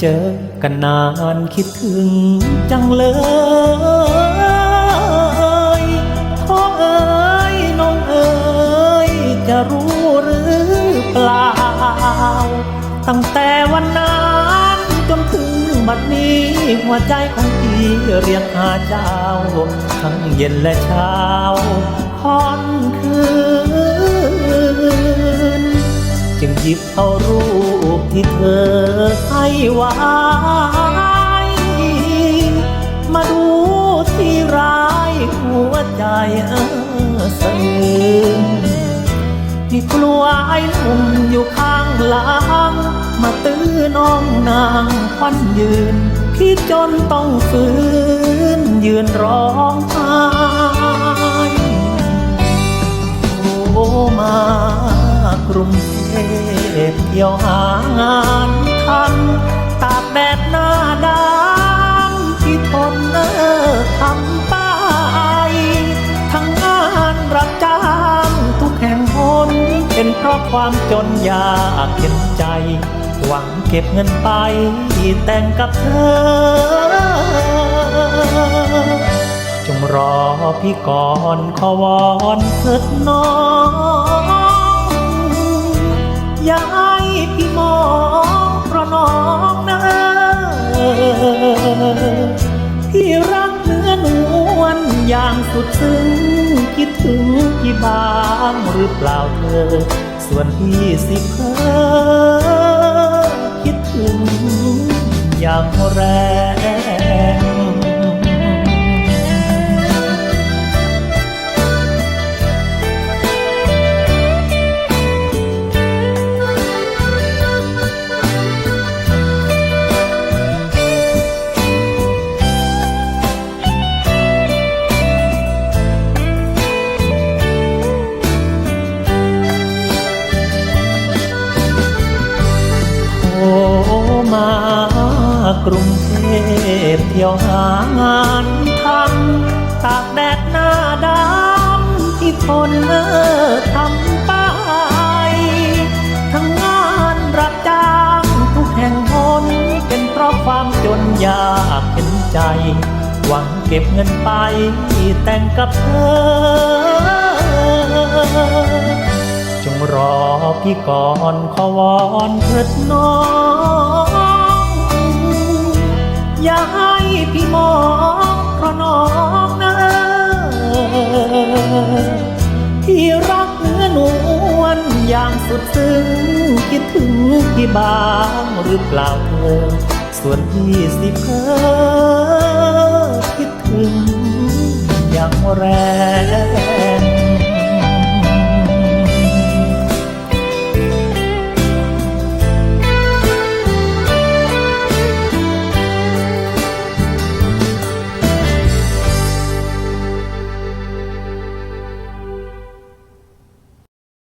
เจอกันนานคิดถึงจังเลยพ่อเอ๋ยน้องเอ๋ยจะรู้หรือเปล่า ตั้งแต่วันนั้นจนถึงบัดนี้หัวใจของพี่เรียกหาเจ้า ทั้งเย็นและเช้าค่อนคืน จึงหยิบเอารูป ที่เธอให้ไว้ มาดูที่ร้ายหัวใจเออซึ้งพี่กลัวไอ้หนุ่มอยู่ข้างหลัง มาตื้อน้องนางควันยืน พี่จนต้องฝืนยืนร้องไห้โทรมากรุง เทพเที่ยวหางานทำตากแดดหน้าดำที่ทนเนอทำไป ทั้งงานรับจ้างทุกแห่งหนเป็นเพราะความจนยากเข็นใจ หวังเก็บเงินไปแต่งกับเธอจงรอพี่ก่อนขอวอนเถิดน้อง ยายพี่มองเพราะน้องนะพี่รักเนื้อนวลอย่างสุดซึ้งคิดถึงพี่บ้างหรือเปล่าเธอ ส่วนพี่สิเพ้อ กรุงเทพเที่ยวหางานทำตากแดดหน้าดำที่ทนเออทำไป ทั้งงานรับจ้างทุกแห่งหนเป็นเพราะความจนยากเห็นใจ หวังเก็บเงินไปแต่งกับเธอจงรอพี่ก่อนขอวอนเถิดน้อง อย่าให้พี่มองเพราะน้องนะพี่รักเนื้อนวลอย่างสุดซึ้งคิดถึงพี่บ้างหรือเปล่าเธอส่วนพี่สิเพ้อ